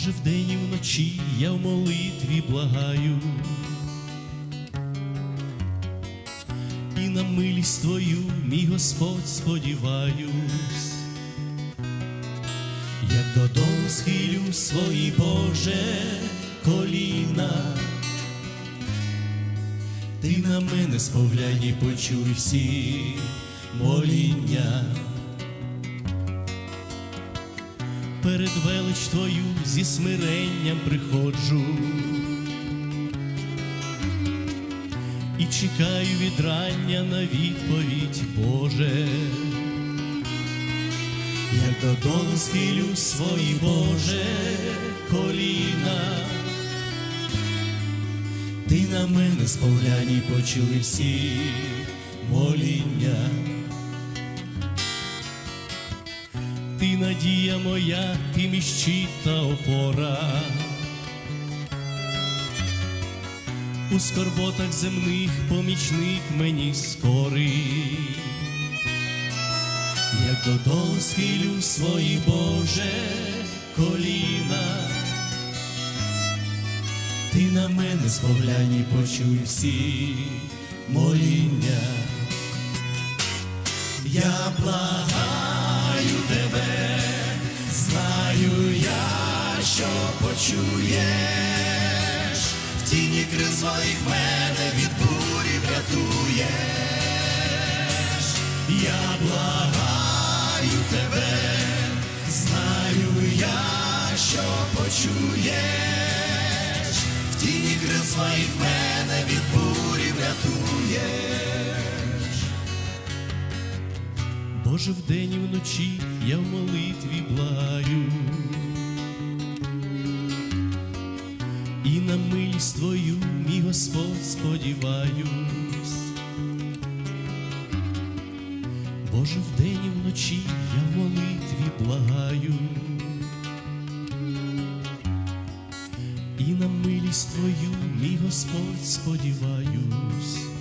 Боже, вдень і вночі я в молитві благаю. І на милість Твою, мій Господь, сподіваюсь, як додому схилю свої Боже коліна, ти на мене сповляй, почуй всі моління. Перед велич Твою зі смиренням приходжу. І чекаю від рання на відповідь, Боже, як додолу схилю свої Боже коліна, ти на мене сповляні почули всі моління. Ти надія моя, ти мій щит та опора. У скорботах земних помічник мені скорий, як додолу схилю свої Боже коліна, ти на мене сповляні почуй всі моління. Я благаю що почуєш, в тіні крил своїх мене від бурі врятуєш. Я благаю тебе, знаю я, що почуєш, в тіні крил своїх мене від бурі врятуєш. Боже, вдень і вночі я в молитві милість Твою, мій Господь, сподіваюсь. Боже, вдень і вночі я в молитві благаю, і на милість Твою, мій Господь, сподіваюсь.